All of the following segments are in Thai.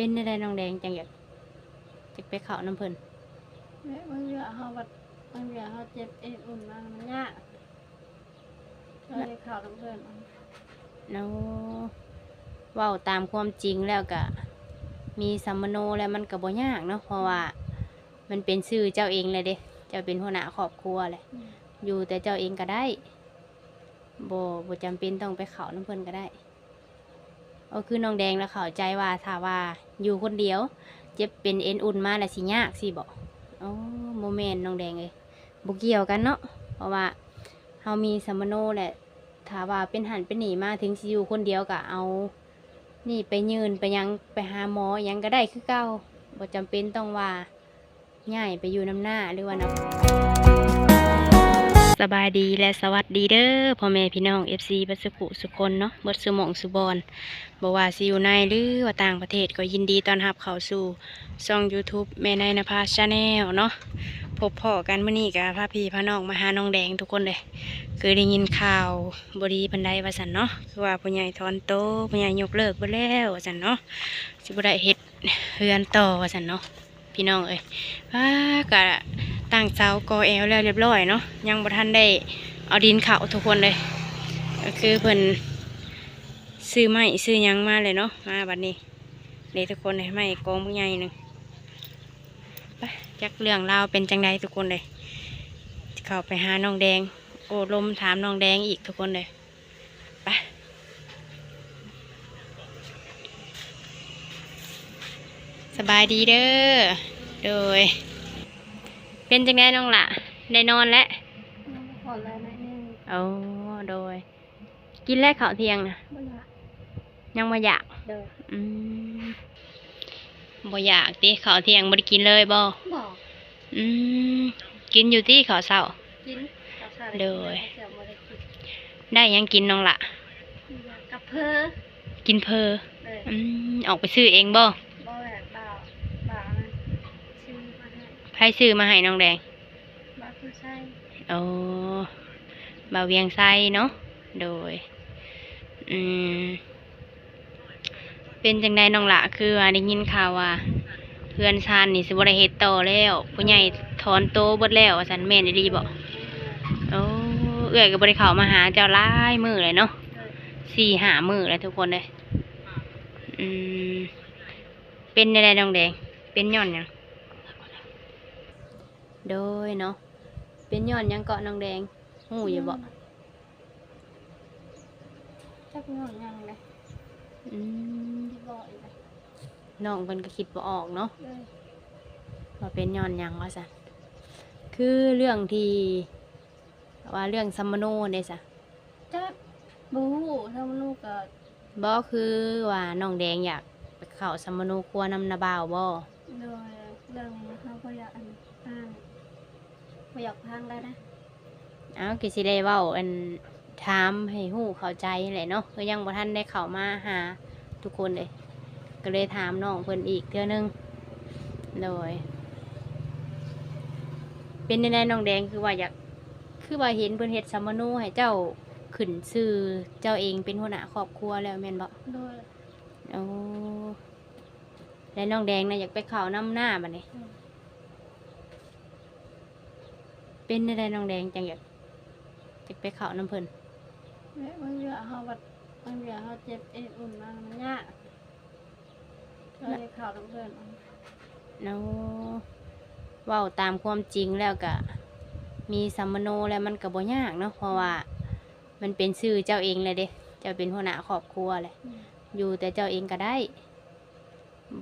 เป็นได้ได้น้องแดงจังอยากจะไปเข้าน้ำเพิ่นแม่บางเดือเขาแบบบางเดือเขาเจ็บเอ็นอุ่นมากมันยากก็เลยข่าวน้ำเพื่อนเอาแล้วเว้าตามความจริงแล้วก็มีสัมมโนแล้วมันก็บ่ยากเนาะเพราะว่ามันเป็นชื่อเจ้าเองเลยเด้เจ้าเป็นหัวหน้าครอบครัวเลยอืมอยู่แต่เจ้าเองก็ได้บ่บ่จำเป็นต้องไปเข้าน้ำเพิ่นก็ได้ก็คือน้องแดงแล้วเข้าใจว่าถ้าว่า อยู่คนเดียว เจ็บเป็นเอ็นอุ่นมาแล้วสิยากสิบ่อ๋อโมเมนน้องแดงเลยบ่เกี่ยวกันเนาะเพราะว่าเฮามีสัมโนแหละถ้าว่าเป็นหันเป็นหนีมาถึงสิอยู่คนเดียวก็เอา นี่ไปยืนไปยังไปหาหมอยังก็ได้คือเก่าบ่จำเป็นต้องว่าง่ายไปอยู่น้ำหน้าหรือว่านะ สบายดีและสวัสดีเด้อพ่อแม่พี่น้อง FC บัสุขุสุคนเนาะเบิดสุหมองสุบอนบ่ว่าสิอยู่ในหรือว่าต่างประเทศก็ยินดีต้อนรับเข้าสู่ช่อง YouTube แม่นายนภาชาแนลเนาะพบพ่อกันเมื้อนี้กับพาพี่พาน้องมาหาน้องแดงทุกคนเลยเคยได้ยินข่าวบดีปานใดว่าซั่นเนาะคือว่าผู้ใหญ่ถอนโตผู้ใหญ่ยกเลิกไปแล้วว่าซั่นเนาะสิบ่ได้เฮ็ดเฮือนต่อว่าซั่นเนาะพี่น้องเอ้ยว่ากะ ตั้งเสากอแอลแล้วเรียบร้อยเนาะยังบ่ทันได้เอาดินเขาทุกคนเลย ก็คือเพิ่นซื้อไม้ซื้อยังมาเลยเนาะมาบัดนี้นี่ทุกคนเลยไม้กองผู้ใหญ่หนึ่งไปจักเรื่องราวเป็นจังใดทุกคนเลยเข้าไปหาน้องแดง โอ้ลมถามน้องแดงอีกทุกคนเลยไปสบายดีเด้อโดย เป็นจังไดน้องละได้นอนแล้วน้องขอแล้วนะนี่เอาโดย กินแรกข้าวเที่ยงนะบ่อยากยังมาอยากเด้ออืมบ่อยากติข้าวเที่ยงบ่ได้กินเลยบ่บอกอืมกินอยู่ที่ข้าวเช้า กินกับข้าวเด้อ เสียบ่ได้กินได้หยังกินน้องละกับเพื่อกินเพอเด้อ อืมออกไปซื้อเองบ่บ่แบบบ่าวบ่าวนะชื่อมาให้ ใครซื้อมาให้น้องแดงบ่าวคือใช่โอ้บ่าวเวียงไส้เนาะ โดย อืม เป็นจังไดน้องละคือว่าได้ยินข่าวว่า เพื่อนชานนี่สิบ่ได้เฮ็ดต่อแล้ว ผู้ใหญ่ถอนโตเบิดแล้วว่าซั่นแม่นอีหลีบ่โอ้เอื้อยก็บ่ได้เข้ามาหาเจ้าหลายมื้อเลยเนาะเด้อสี่ห้ามื้อแล้วทุกคนเลย อืม เป็นได้น้องแดง เป็นย้อนหยัง โดยเนาะเป็นย้อนหยังเกาะน้องแดงหูอยู่บ่จักงอนยังเลยอืมที่บอกอีกเลยน้องเพิ่นก็คิดบ่ออกเนาะเด้อว่าเป็นย้อนหยังว่าซั่นคือเรื่องที่ว่าเรื่องซัมมโนเนี่ยซะจักบูถ้ามันลูกก็บ่คือว่าน้องแดงอยากไปเข้าซัมมโนครัวนำนาบ่าวบ่โดยเรื่องนี้เขาก็อยากอันพังก็ อยากพังแล้วนะเอ้าก็สิได้เว้าอันถามให้ฮู้เข้าใจแหละเนาะคือยังบ่ทันได้เข้ามาหาทุกคนเลย ก็เลยถามน้องเพิ่นอีกเทื่อนึงโดย เป็นในน้องแดงคือว่าอยากคือว่าเห็นเพิ่นเฮ็ดซัมมโนให้เจ้าขึ้นชื่อเจ้าเองเป็นหัวหน้าครอบครัวแล้วแม่นบ่โดยโอ้แล้วน้องแดงน่ะอยากไปเข้านํหน้าบัดนี้ อืม เป็นในน้องแดงจังอยากอยากไปเข้านํเพิ่นแม่บางเดือเขาแบบบางเดือเขาเจ็บเอ็นอุ่นมากมันยากก็เลยข่าวน้ำเพื่อนเอาแล้วเว้าตามความจริงแล้วก็มีสัมมโนแล้วมันก็บ่ยากเนาะเพราะว่ามันเป็นชื่อเจ้าเองเลยเด้เจ้าเป็นหัวหน้าครอบครัวเลยอืมอยู่แต่เจ้าเองก็ได้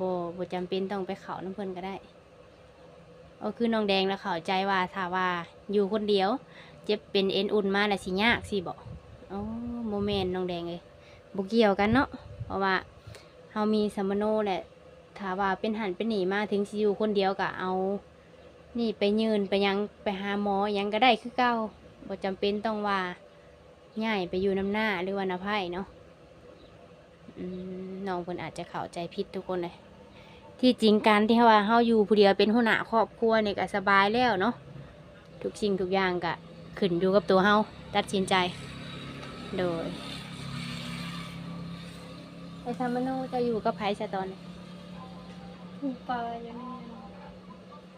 บ่บ่จำเป็นต้องไปเข้าน้ำเพิ่นก็ได้ ก็คือน้องแดงแล้วเข้าใจว่าถ้าว่าอยู่คนเดียว เจ็บเป็นเอ็นอุ่นมาแล้วสิยากสิบ่อ๋อโมเมนน้องแดงเลยบ่เกี่ยวกันเนาะเพราะว่าเฮามีสัมโนแหละถ้าว่าเป็นหันเป็นหนีมาถึงสิอยู่คนเดียวก็เอา นี่ไปยืนไปยังไปหาหมอยังก็ได้คือเก่าบ่จำเป็นต้องว่าง่ายไปอยู่น้ำหน้าหรือว่านาไพ่เนาะน้องเพิ่นอาจจะเข้าใจผิดทุกคนเลย ที่จริงการที่ว่าเฮาอยู่ผู้เดียวเป็นหัวหน้าครอบครัวนี่ก็สบายแล้วเนาะทุกสิ่งทุกอย่างก็ขึ้นอยู่กับตัวเฮาตัดสินใจ โดยไอ้ซัมมโนจะอยู่กับไผซะตอนนี้ผู้ปลาอยู่นี่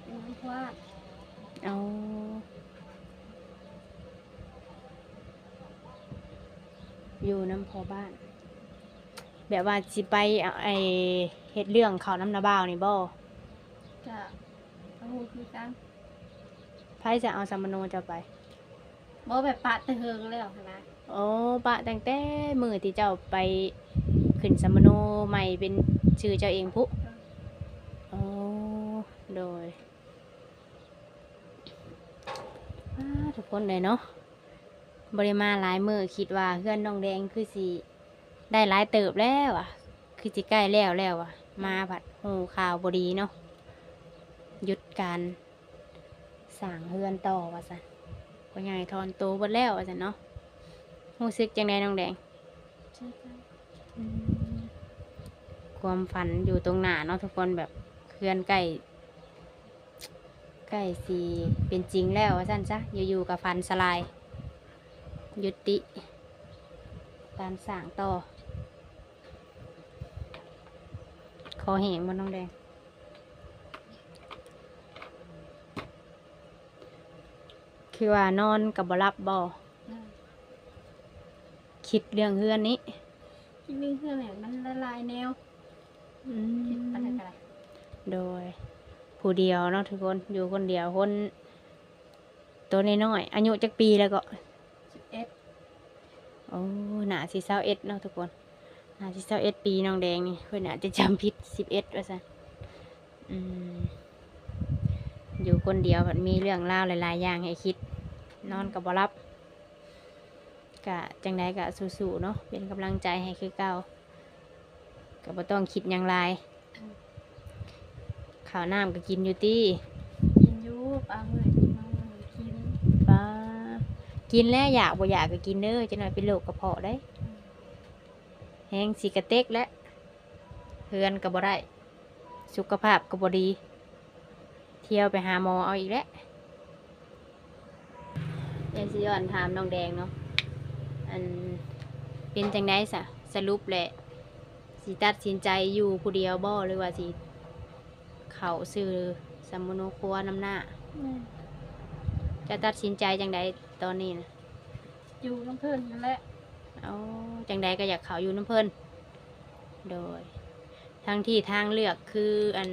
เป็นน้ำพวาดเอาอยู่น้ำพอบ้าน แบบว่าสิไปเอาไอ เฮ็ดเรื่องเขาน้ำนาบ่าวนี่บ่จะเอาหูคือกันไผจะเอาสัมมโนจะไปบ่แบบปะตะเฮิงแล้วหั้นนะโอ้ปะตั้งแต่มือที่เจ้าไปขึ้นสัมมโนใหม่เป็นชื่อเจ้าเองพุโอ้โดยอ้าทุกคนเลยเนาะบริมาหลายมือคิดว่าเพื่อนน้องแดงคือสิได้หลายเติบแล้วอะ คือสิใกล้แล้วแล้วอะ มาผัดหูข่าวบดีเนาะหยุดการสั่งเฮือนต่อว่าสันก็ใหญ่ทอนโตหมดแล้วว่าสันเนาะรู้สึกจังไดน้องแดง ความฝันอยู่ตรงหน้าเนาะทุกคนแบบเคลื่อนใกล้ใกล้สีเป็นจริงแล้วว่าสั้นซะอยู่ๆกับฟันสลาย ยุติ การสร้างต่อ ค อแหงมันน้องแดงคือว่านอนกับบรับบ่ได้คิดเรื่องเฮือนนี้ที่วิ่งเครื่องเนี่ยมันละลายแนวอืคิดมอะไรกันโดย ผู้เดียวเนาะทุกคนอยู่คนเดียวคนตัวน้อยๆอายุจักปีแล้วก็สิบเอ็ดโอ้หนาสิเศร้าเอ็ดเนาะทุกคน หนาสิเศร้าเอ็ดปีน้องแดงนี่เพื่อนอาจจะจำผิดสิบเอ็ดว่าซะอืมอยู่คนเดียวมันมีเรื่องเล่าวหลาย ๆ อย่างให้คิด นอนกับบรับกะจังใดกะสู้ๆเนาะเป็นกำลังใจให้คือเก่าก็บ่ต้องคิดอย่างไรข้าวน้ำก็กินอยู่ตี้กินอยูปลาเมื่อยกินมาเมื่อยกินป้ากินแล้วอยากบ่อยากก็กินเด้อจะหน่อยเป็นโรคกระเพาะได้ แห้งสีกระเต็กและเฮือนก็บ่ได้สุขภาพก็บ่ดี เที่ยวไปหาหมอเอาอีกแล้วเอ็นสิย้อนถามน้องแดงเนาะอันเป็นจังไดสะสรุปแหละสิตัดสินใจอยู่ผู้เดียวบ่หรือว่าสิเข้าซื้อสมมุนครัวน้ำหน้าแม่จะตัดสินใจจังใดตอนนี้นะอยู่น้ำเพื่อนนั่นแหละ เอาจังใดก็อยากเขาอยู่น้ำเพิ่นโดย ทั้งที่ทางเลือกคืออัน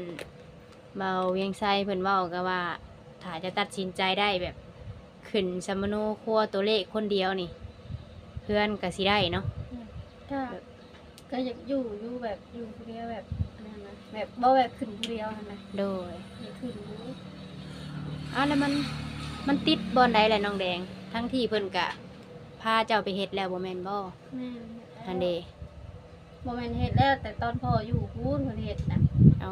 เบาเวียงไซเพิ่นเว้าก็ว่าถ้าจะตัดสินใจได้แบบขึ้นสมโนครัวตัวเลขคนเดียวนี่ เพื่อนก็สิได้เนาะก็ก็อยากอยู่อยู่แบบอยู่คนเดียวแบบอะไรนะแบบบ่แบบขึ้นคนเดียวนั่นนะโดยอยากขึ้นอยู่อ้าวแล้วมันมันติดบอนใดแหละน้องแดง ทั้งที่เพิ่นกะพาเจ้าไปเฮ็ดแล้วบ่แม่นบ่แม่ฮันเดบ่แม่นเฮ็ดแล้วแต่ตอนพ่ออยู่พูนเพิ่นเฮ็ดน่ะเอา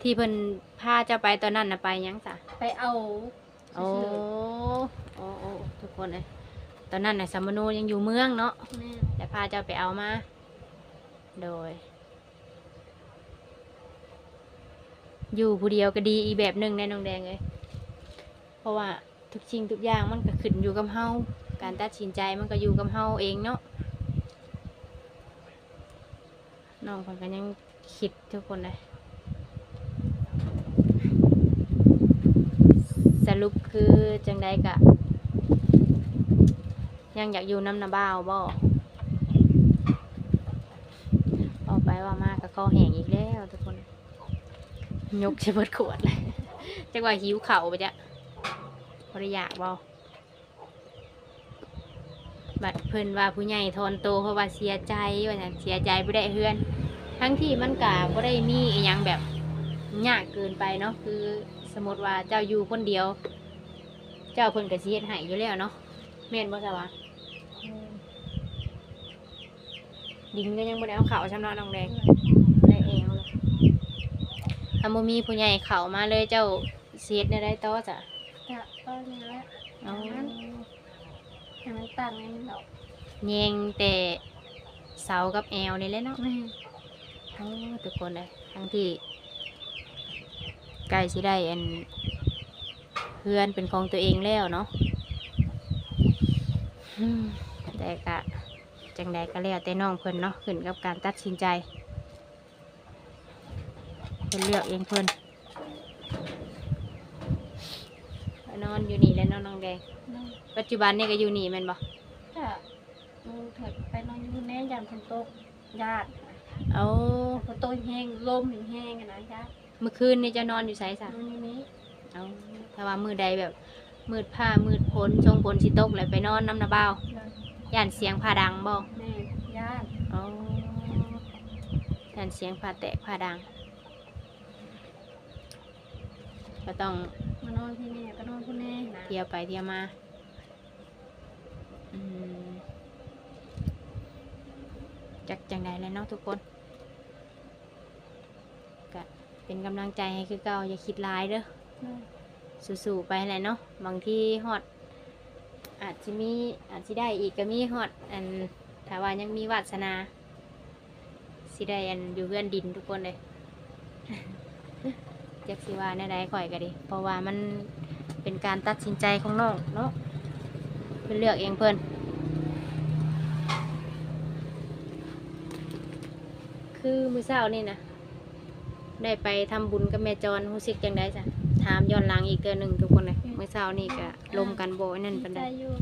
ที่เพิ่นพาเจ้าไปตอนนั้นน่ะไปหยังซะไปเอาโอ้โอ้โอ้ทุกคนเลยตอนนั้นน่ะสัมมโนยังอยู่เมืองเนาะแม่แต่พาเจ้าไปเอามา โดย อยู่ผู้เดียวก็ดีอีกแบบหนึ่งในน้องแดงเลยเพราะว่าทุกสิ่งทุกอย่างมันก็ขึ้นอยู่กับเฮา การตัดสินใจมันก็อยู่กับเฮาเองเนาะน้องคนก็ยังคิดทุกคนเลยสรุปคือจังใดกะ ยังอยากอยู่น้ำนาบ้าวบ่ออกไปว่ามากกับคอแห้งอีกแล้วทุกคน ยกจะเบิดขวดเลยจังว่าหิวเข่าไปจ้ะบริยากบ่ บัดเพิ่นว่าผู้ใหญ่ทอนโตเพราะว่าเสียใจว่าจั่นเสียใจไม่ได้เฮือน ทั้งที่มันกะบ่ได้มีอหยังแบบยากเกินไปเนาะคือสมมติว่าเจ้าอยู่คนเดียว เจ้าเพิ่นก็สิเฮ็ดให้อยู่แล้วเนาะแม่นบ่ซะวะดินก็ยังบ่ได้เอาเข้าชำเนาะน้องแดงได้เองเลยถ้าบ่มีผู้ใหญ่เข้ามาเลยเจ้าสิเฮ็ดได้ได้ต่อจ้ะจะตอนนี้แหละเอา ให้มันตั้งให้มันดอกแยงแต่เสากับแอวนี่แหละเนาะแม่โอ้ทุกคนเลยทั้งที่ใกล้สิได้อันเพื่อนเป็นของตัวเองแล้วเนาะอืมแต่กะจังใดก็แล้วแต่น้องเพิ่นเนาะขึ้นกับการตัดสินใจพิ่นเลือกเองเพิ่นไปนอนอยู่นี่แล้วนอนน้องแดงน้อง ปัจจุบันนี่ก็อยู่นี่แม่นบ่ถ้ามึงเถิดไปนอนอยู่แน่ยามฝนตกญาติเอาฝนตกแห้งลมแห้งอะนะญาติเมื่อคืนนี่จะนอนอยู่ไสซะนอนอยู่นี้เอาถ้าว่ามือใดแบบ มืดผ้ามืดฝนชงฝนสิตกแล้วไปนอนน้ำนาบ่าวเลยย่านเสียงผ้าดังบ่แม่ญาติอ๋ย่านเสียงผ้าแตกผ้าดังก็ต้องมานอนที่นี่ก็นอนผู้แน่นะเที่ยวไปเที่ยวมาอืม จักจังใดแล้วเนาะทุกคนก็เป็นกำลังใจให้คือเก่าอย่าคิดร้ายเด้อสู้ๆไปแหละเนาะบางที่ฮอด อาจจะมีอาจจะได้อีกก็มีฮอดอันถ้าว่ายังมีวาสนาสิได้อันอยู่เพื่อนดินทุกคนเลยจักสิว่าในใดข่อยก็ดีเพราะว่ามันเป็นการตัดสินใจของน้องเนาะ เป็นเลือกเองเพิ่นคือมือเช้านี่นะได้ไปทำบุญกับแม่จรรู้สึกจังไดจ้ะถามย้อนหลังอีกเตือนหนึ่งทุกคนเลยมือเช้านี่ก็ลมกันโบนั่นเป็นใดอยู่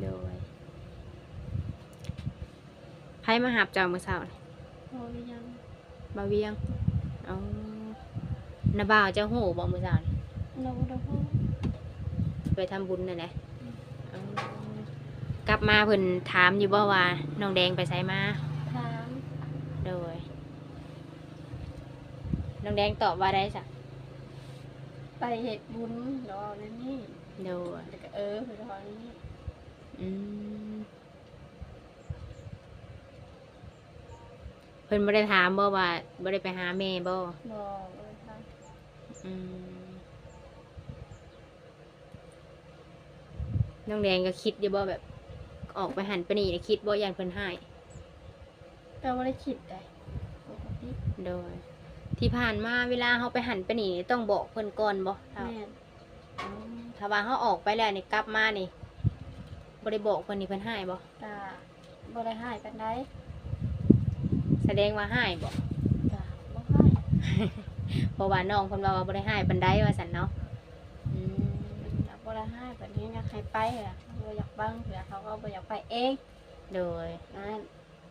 โดยไพ่มาหับเจ้ามือเช้านี่พอหรือยังบาเวียงเอานาบ่าวเจ้าหูบอกมือเช้านี่เราเราพูดไปทำบุญนั่นแหละ กลับมาเพิ่นถามอยู่บ่ว่าน้องแดงไปไสมา ถามโดย น้องแดงตอบว่าได้จ้ะไปเหตุบุญรอนั่นนี่โดยแล้วก็เออไปรอนั่นนี่อืมเพิ่นบ่ได้ถามบ่ว่าบ่ได้ไปหาแม่บ่บอกเลยค่ะอืมน้องแดงก็คิดอยู่บ่แบบ ออกไปหันไปนี่คิดบ่ยันเพิ่นให้แต่ว่าได้คิดได้ปกติโดย ที่ผ่านมาเวลาเฮาไปหันไปนี่ต้องบอกเพิ่นก่อนบ่ถ้าแม่นถ้าว่าเฮาออกไปแล้วนี่กลับมานี่บ่ได้บอกเพิ่นนี่เพิ่นให้บ่กะบ่ได้ให้ปานใดแสดงว่าให้บ่กะบ่ให้เพราะว่าน้องเพิ่นว่าว่าบ่ได้ให้ปานใดว่าซั่นเนาะอืมอยากบ่ได้ให้แบบนี้อยากให้ไปอะ บ่อยากบังเผื่อเขาก็บ่อยากไปเองโดยนั่น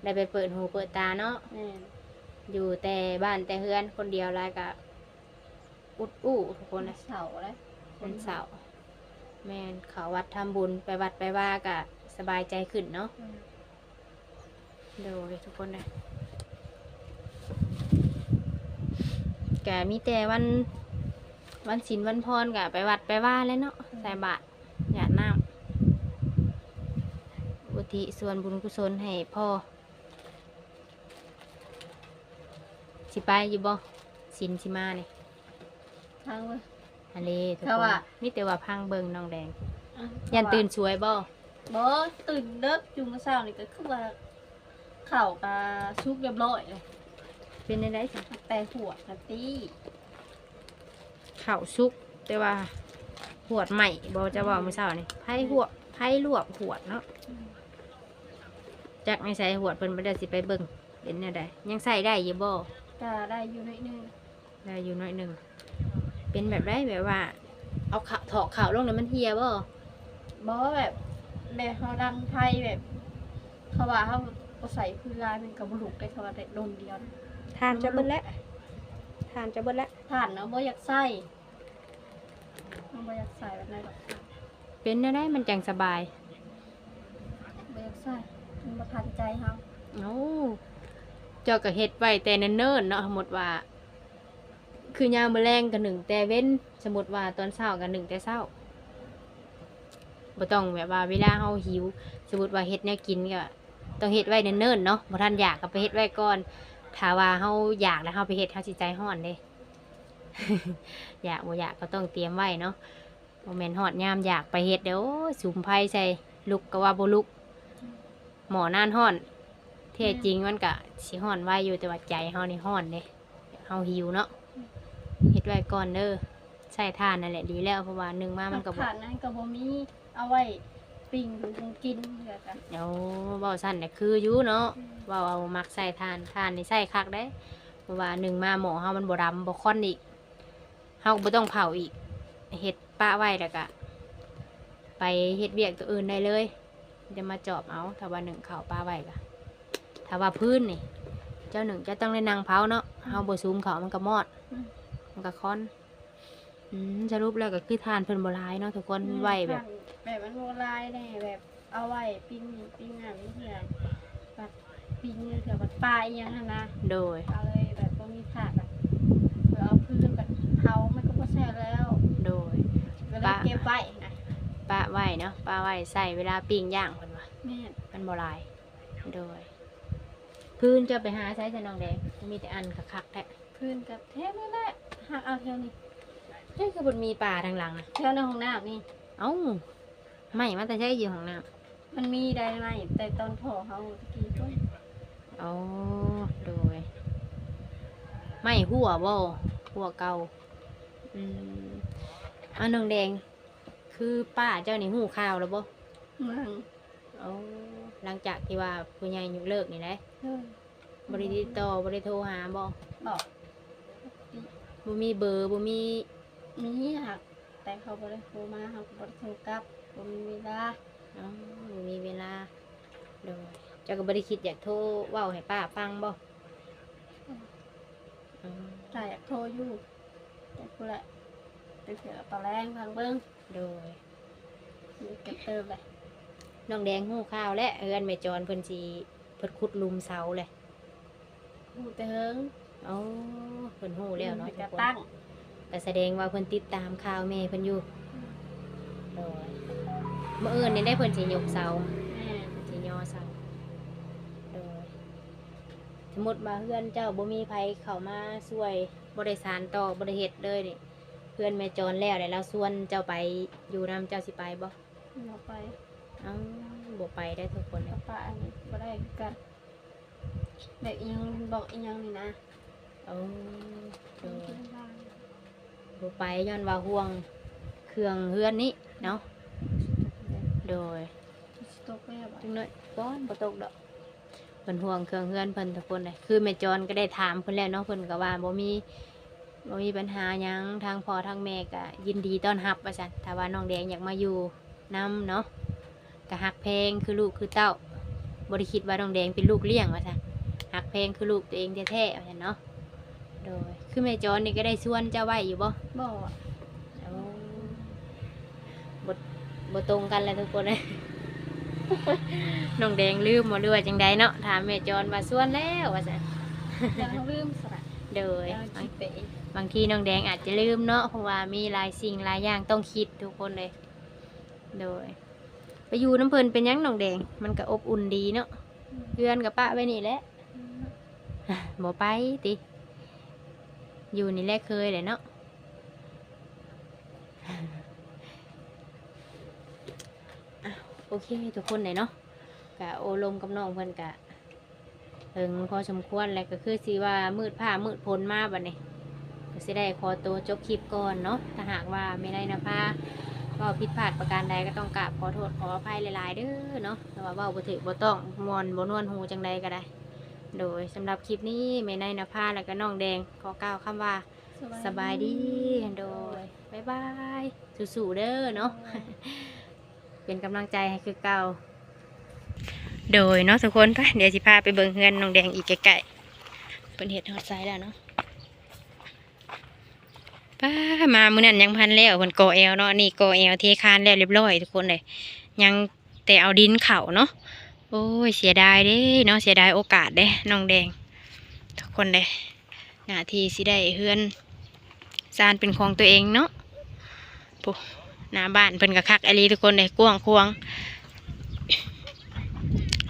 ได้ไปเปิดหูเปิดตาเนาะแม่นอยู่แต่บ้านแต่เฮือนคนเดียวแล้วก็อุดอู้ทุกคนเลยเสาร์เลยวันเสาร์แม่นเขาวัดทำบุญไปวัดไปว่าก็สบายใจขึ้นเนาะ อืมโดยทุกคนเลยแกมีแต่วัน วันศีลวันพรก็ไปวัดไปว่าแล้วเนาะใส่บาตรหยาดน้ำอุทิศส่วนบุญกุศลให้พ่อ สิไปอยู่บ่ศีลสิมาเนี่ยทางเว้ย อันเลทุกเขาคนว่า มีแต่ว่าพังเบิงน้องแดง อะยันตื่นสวยบ่บ่ตื่นเด้อจุ่มอเช้านี่ก็คือว่าข้าวกะชุกเรียบร้อยเลยเป็นได้ได้จ้ะแต่หัวกะตี้ข้าวซุก แต่ว่าหวดใหม่บ่จะบอกมื้อเช้านี่ไผ่หวดไผ่ลวกหวดเนาะ จักไม่ใส่หวดเพิ่นบ่ได้สิไปเบิ่งเป็นแนวใดยังใส่ได้อยู่บ่ก็ได้อยู่นิดนึงได้อยู่น้อยหนึงเป็นแบบได้แบบว่า เอาข้าวถอกข้าวลงแล้วมันเหี่ยบ่บ่แบบแบบเขาดังไทยแบบเขาว่าเขาบ่ใส่พื้นลายมันก็บ่ลุกได้เขาว่าได้โดนเดียวนะทานจะเบิดแล้วทานจะเบิดแล้วผ่านเนาะบ่อยากใส่มันบ่อยากใส่แบบไหนหรอกเป็นแนวใดมันจังสบายบ่อยากใส่ มันบ่ทันใจเฮาโอ้เจ้าก็เฮ็ดไว้แต่เนิ่นๆเนาะสมมติว่า คือยามมื้อแรงก็หนึ่งแต่เว้นสมมติว่าตอนเช้าก็หนึ่งแต่เช้าบ่ต้องแบบว่าเวลาเฮาหิว สมมติว่าเฮ็ดแนวกินก็ต้องเฮ็ดไว้เนิ่นๆเนาะบ่ทันอยากก็ไปเฮ็ดไว้ก่อนถ้าว่าเฮาอยากแล้วเฮาไปเฮ็ดเฮาสิใจร้อนเด้ อยากบ่อยากก็ต้องเตรียมไว้เนาะบ่แม่นฮอดยามอยากไปเฮ็ดเด้อโอ้ยสุมไฟใส่ลุกก็ว่าบ่ลุก หมอนานฮ้อนแท้จริงมันก็สิฮ้อนไว้อยู่แต่ว่าใจเฮานี่ฮ้อนเด้เฮาหิวเนาะเฮ็ดไว้ก่อนเด้อใช้ทานนั่นแหละดีแล้วเพราะว่าหนึ่งมามันก็บ่ผ่านนั้นก็บ่มีเอาไว้ปิ้งหรือกินเดี๋ยวกันเดี๋ยวเว้าสั่นน่ะคืออยู่เนาะเว้าเอามักใส่ทานทานนี่ใส่คักได้บ่ราะว่าหนึ่งมาหมอเฮามันบ่ดำบ่ค่อนอีกเฮาก็บ่ต้องเผาอีกเฮ็ดป้าไว้แล้วก็ไปเฮ็ดเวียกตัวอื่นได้เลย จะมาจอบเอาถ้าว่าหนึ่งข้าวป้าไว้ก็ถ้าว่าพื้นนี่ เจ้าหนึ่งจะต้องได้นางเผาเนาะเฮาบ่ซูมเขามันก็มอด มันก็ค่อนอืมสรุปแล้วก็คือทานเพิ่นบ่หลายเนาะทุกคนไว้แบบ แบบมันโบราณแน่แบบ เอาไว้ปิ้งนี่ปิ้งงานนี่เถื่อบัดปิ้งนี่เถื่อบัดปลาอีหยังหั่นนะโดย เอาเลยแบบบ่มีถาดแบบเออเอาพื้นแบบเผามันก็บ่แซ่บแล้วโดย ก็เลยเก็บไว้นะ ป้าไว้เนาะป้าไว้ใส่เวลาปิ้งย่างเพิ่นว่าแม่นมันบ่หลาย โดย พื้นจะไปหาใช้สนองแดงมีแต่อันคักๆแท้พื้นกับแทบนั่นแหละหักเอาแถวนี้เฮ้ยคือบนมีป่าทางหลังน่ะแถวในห้องน้ำนี่เอ้าไม่มันแต่ใช้อยู่ของน้มันมีได้ไหมแต่ตอนพอเขาตะกี้ก็ำเอาโดย ไม่หัวบ่หัวเก่าอืมอันน้องแดง คือป้าเจ้านี่หูข่าวแล้วบ่เมืองเอาหลังจากที่ว่าผู้ใหญ่ยกเลิกนี่แหละเลยบริติดต่อบริโทรหาบ่บอกบ่มีเบอร์บ่มีมีหักแต่เขาบริโทรมาเขาก็บริโทรกลับบ่มีเวลาเอ้าบ่มีเวลาโดยเจ้าก็บ่ได้คิดอยากโทรเว้าให้ป้าฟังบ่อืม แต่อยากโทรอยู่แต่กูแหละไปเสือตอนแรงทางเบิ้ง โดยมีเก็บเติมเลยน้องแดงหูข้าวและเอื้อนแม่จรเพิ่นสิเพิ่นขุดหลุมเสาเลยหูเติงเอ้าเพิ่นฮู้แล้วเนาะไปทุกระกคนตั้งก็แสดงว่าเพิ่นติดตามข่าวแม่เพิ่นอยู่โดยเมื่อเอิ้นนี่ได้เพิ่นสิยกเสา แม่สิย่อเสาโดยสมมุติว่าเพื่อนเจ้าบ่มีไผเข้ามาช่วยบ่ได้สานต่อบ่ได้เฮ็ดเลยนี่เพื่อนแม่จรแล้วได้แล้วส่วนเจ้าไปอยู่นํเจ้าสิไปบ่เราไปเอ้าบ่ไปได้ทุกคนเลยกับป้าอันนี้บ่ได้คือกันเด็กยังบอกอีหยังนี่นะเอ้าโดยที่บ้านบ่ไปย้อนว่าห่วงเครื่องเฮือนนี้เนาะโดย สต๊อกแม่บ่จังน้อยก้อนบ่ตกดอกเพิ่นห่วงเครื่องเฮือนเพิ่นทุกคนเลยคือแม่จรก็ได้ถามเพิ่นแล้วเนาะเพิ่นก็ว่าบ่มี บ่มีปัญหาหยังทางพ่อทางแม่ก็ยินดีต้อนรับว่าซั่นถ้าว่าน้องแดงอยากมาอยู่นํเนาะก็ฮักแพงคือลูกคือเต้าบ่ได้คิดว่าน้องแดงเป็นลูกเลี้ยงว่าซั่นฮักแพงคือลูกตัวเองแท้ๆว่าซั่นเนาะโดยคือแม่จรนี่ก็ได้ชวนเจ้าไว้อยู่บ่บ่อะเอาบทบตรงกันเลยทุกคนเลยน้องแดงลืมหมดหรือว่าจังใดเนาะถามแม่จรมาส่วนแล้วว่าสันยังลืมสระ เดยยังคิดไปอีกบางทีน้องแดงอาจจะลืมเนาะเพราะว่ามีหลายสิ่งหลายอย่างต้องคิดทุกคนเลย โดย ไปอยู่น้ำเพลินเป็นหยังน้องแดง มันก็อบอุ่นดีเนาะเพื่อนกับป้าไว้นี่แหละบ่ไปติอยู่นี่แหละเคยเลยเนาะอะโอเคทุกคนเลยเนาะกะโอลมกับน้องเพิ่นกะ ถึงพอสมควรแล้วก็คือสิว่ามืดผ้ามืดพ้นมาบัดนี้ก็สิได้ขอตัวจบคลิปก่อนเนาะถ้าหากว่าไม่ได้นะผ้าก็ผิดพลาดประการใดก็ต้องกราบขอโทษขออภัยหลายๆเด้อเนาะแต่ว่าเว้าบ่ถือบ่ต้องมวนบ่นวนหูจังใดก็ได้ โดยสำหรับคลิปนี้ไม่ได้นะผ้าแล้วก็น้องแดงขอกล่าวคำว่าสบายดีโดยบายบายสู้ๆเด้อเนาะเป็นกำลังใจให้คือเก่า โดยเนาะทุกคนไปเดี๋ยวสิพาไปเบิ่งเฮือนน้องแดงอีกใกลๆเป็นเห็ดฮอดไซด์แล้วเนาะป้ามามื้อนั้นยังพันแล้วเพิ่นก่อแอลเนาะนี่ก่อแอลเทคานแล้วเรียบร้อยทุกคนเลยยังแต่เอาดินเข่าเนาะโอ้ยเสียดายเด้เนาะเสียดายโอกาสเด้น้องแดง ทุกคนเลยหน้าที่สิได้เฮือนซานเป็นของตัวเองเนาะปุ๊หน้าบ้านเพิ่นก็คักอหลีทุกคนเลยกว้างควง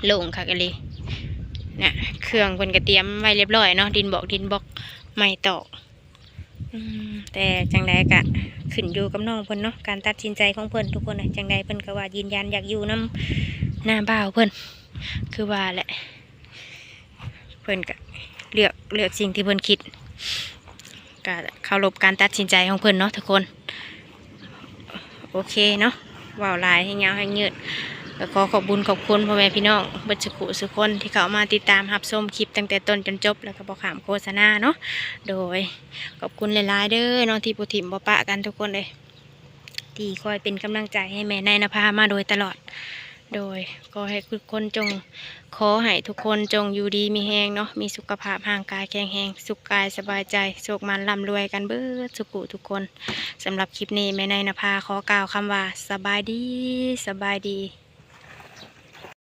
โล่งค่ะกันเลยเนี่ยเครื่องเพิ่นก็เตรียมไว้เรียบร้อยเนาะดินบอกดินบอกไม่ตอกแต่จังใดกะขึ้นอยู่กับน้องเพิ่นเนาะการตัดสินใจของเพิ่นทุกคนนะจังใดเพิ่นก็ว่ายืนยันอยากอยู่น้ำหน้าบ่าวเพิ่นคือว่าแหละเพิ่นก็เลือกเลือกสิ่งที่เพิ่นคิดก็เคารพการตัดสินใจของเพิ่นเนาะทุกคน โอเคเนาะว่าวลายให้ยาให้ยืด ก็ขอขอบบุญขอบคุณพ่อแม่พี่น้องเบัจจุกุสุคนที่เขามาติดตามรับชมคลิปตั้งแต่ต้นจนจบ แล้วก็บอกขามโฆษณาเนาะโดยขอบคุณหลายๆเด้อเน้องที่ผู้ถิ่มบ่ปะกันทุกคนเลยที่คอยเป็นกำลังใจให้แม่นายนภามาโดยตลอด โดยขอให้ทุกคนจงขอให้ทุกคนจงอยู่ดีมีแหงเนาะมีสุขภาพห่างกายแข็งแรงสุขกายสบายใจโชคมันร่ำรวยกันเบิดสุขุทุกคนสำหรับคลิปนี้แม่นายนภาขอกล่าวคำว่าสบายดีสบายดี